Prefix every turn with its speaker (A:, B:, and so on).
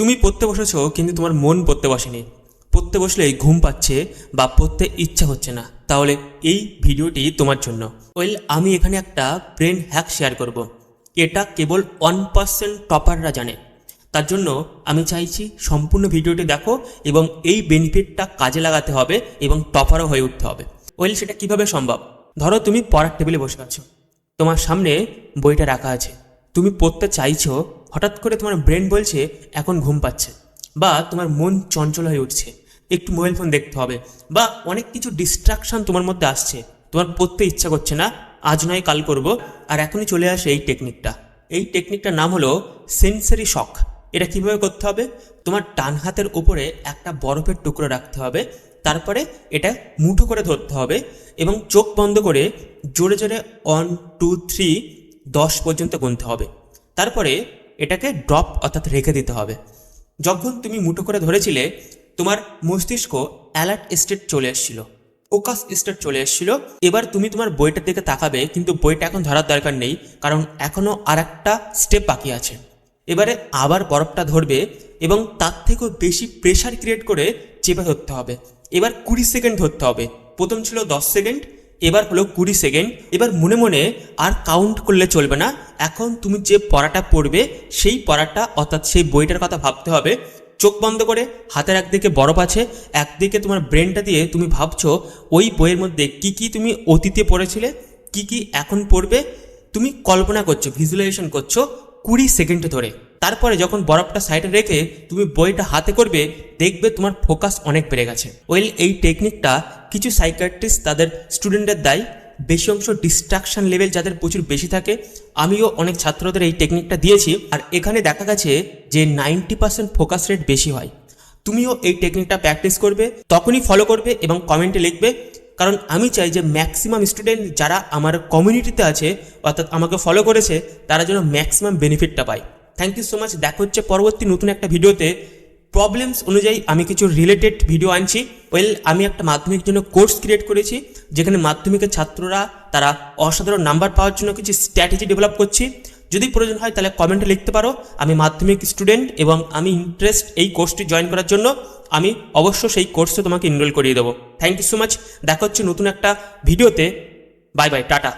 A: তুমি পড়তে বসেছো, কিন্তু তোমার মন পড়তে বসেনি। পড়তে বসলেই ঘুম পাচ্ছে বা পড়তে ইচ্ছা হচ্ছে না। তাহলে এই ভিডিওটি তোমার জন্য। ওয়েল, আমি এখানে একটা ব্রেন হ্যাক শেয়ার করব। এটা কেবল ওয়ান পার্সেন্ট টপাররা জানে। তার জন্য আমি চাইছি সম্পূর্ণ ভিডিওটি দেখো এবং এই বেনিফিটটা কাজে লাগাতে হবে এবং টপারও হয়ে উঠতে হবে। ওয়েল, সেটা কীভাবে সম্ভব? ধরো তুমি পড়ার টেবিলে বসে আছো। তোমার সামনে বইটা রাখা আছে। তুমি পড়তে চাইছো হঠাৎ করে তোমার ব্রেন বলছে, এখন ঘুম পাচ্ছে। বা তোমার মন চঞ্চল হয়ে উঠছে। একটু মোবাইল ফোন দেখতে হবে। বা অনেক কিছু ডিস্ট্রাকশন তোমার মধ্যে আসছে। তোমার পড়তে ইচ্ছা করছে না, আজ নয়, কাল করব। আর এখনই চলে আসে এই টেকনিকটা এই টেকনিকটার নাম হলো সেন্সারি শখ এটা কীভাবে করতে হবে? তোমার ডান হাতের উপরে একটা বরফের টুকরো রাখতে হবে। তারপরে এটা মুঠো করে ধরতে হবে এবং চোখ বন্ধ করে জোরে জোরে ওয়ান টু থ্রি দশ পর্যন্ত গুনতে হবে। তারপরে এটাকে ড্রপ অর্থাৎ রেখে দিতে হবে। যখন তুমি মুঠো করে ধরেছিলে, তোমার মস্তিষ্ক অ্যালার্ট স্টেট চলে এসেছিল, ফোকাস স্টেট চলে এসেছিল। এবার তুমি তোমার বইটার দিকে তাকাবে, কিন্তু বইটা এখন ধরার দরকার নেই, কারণ এখনও আর একটা স্টেপ বাকি আছে। এবারে আবার বরফটা ধরবে এবং তার থেকেও বেশি প্রেশার ক্রিয়েট করে চেপে ধরতে হবে। এবার কুড়ি সেকেন্ড ধরতে হবে। প্রথম ছিল দশ সেকেন্ড এবার হলো কুড়ি সেকেন্ড এবার মনে মনে আর কাউন্ট করলে চলবে না। এখন তুমি যে পড়াটা পড়বে, সেই পড়াটা, অর্থাৎ সেই বইটার কথা ভাবতে হবে। চোখ বন্ধ করে, হাতের একদিকে বরফ আছে, একদিকে তোমার ব্রেনটা দিয়ে তুমি ভাবছ, ওই বইয়ের মধ্যে কি কি তুমি অতীতে পড়েছিলে, কি কি এখন পড়বে, তুমি কল্পনা করছ ভিজুয়ালাইজেশন করছ কুড়ি সেকেন্ড ধরে। তারপরে যখন বরফটা সাইডে রেখে তুমি বইটা হাতে করবে, দেখবে তোমার ফোকাস অনেক বেড়ে গেছে। ওয়েল এই টেকনিকটা কিছু সাইকাট্রিস্ট তাদের স্টুডেন্টদের দেয়। বেশি অংশ ডিস্ট্রাকশন লেভেল যাদের প্রচুর বেশি থাকে, আমিও অনেক ছাত্রদের এই টেকনিকটা দিয়েছি। আর এখানে দেখা গেছে যে নাইনটি পার্সেন্ট ফোকাস রেট বেশি হয়। তুমিও এই টেকনিকটা প্র্যাকটিস করবে, তখনই ফলো করবে এবং কমেন্টে লিখবে। কারণ আমি চাই যে ম্যাক্সিমাম স্টুডেন্ট যারা আমার কমিউনিটিতে আছে, অর্থাৎ আমাকে ফলো করেছে, তারা যেন ম্যাক্সিমাম বেনিফিটটা পায়। থ্যাংক ইউ সো মাচ দেখা হচ্ছে পরবর্তী নতুন একটা ভিডিওতে প্রবলেমস অনুযায়ী আমি কিছু রিলেটেড ভিডিও আনছি। ওয়েল আমি একটা মাধ্যমিক জন্য কোর্স ক্রিয়েট করেছি, যেখানে মাধ্যমিকের ছাত্ররা তারা অসাধারণ নাম্বার পাওয়ার জন্য কিছু স্ট্র্যাটেজি ডেভেলপ করছি। যদি প্রয়োজন হয় তাহলে কমেন্টে লিখতে পারো, আমি মাধ্যমিক স্টুডেন্ট এবং আমি ইন্টারেস্ট এই কোর্সটি জয়েন করার জন্য আমি অবশ্য সেই কোর্সে তোমাকে এনরোল করিয়ে দেবো। থ্যাংক ইউ সো মাচ দেখা হচ্ছে নতুন একটা ভিডিওতে বাই বাই টাটা।